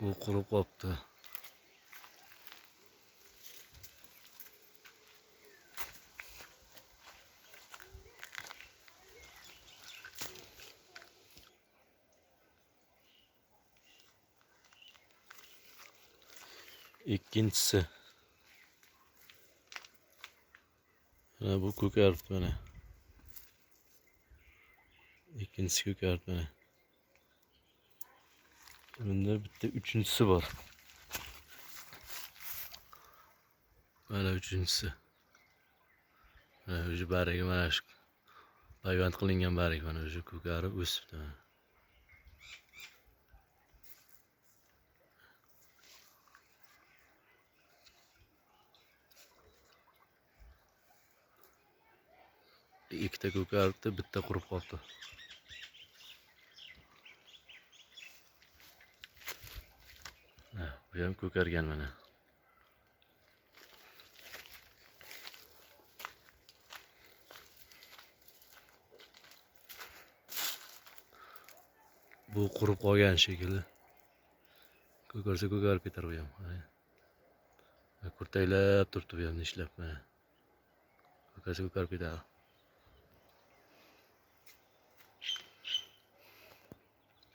Bu qolibdi. Ikkinchisi. Mana bu. Ikkinchisi ko'karib mana. Önünde bitta Üçüncüsü bor. Mana üçüncüsü. Mana o'sha barigi mana shu payvand qilingan barig mana o'sha ko'karib o'sibdi. Ikkita ko'karibdi, bitta qurib qolibdi. Ham ko'kargan mana. Bu qurib qolgan shekilli. Ko'karsa ko'karib ketar bu ham. Kurtaklab turibdi bu ham ishlab. Ko'karsa.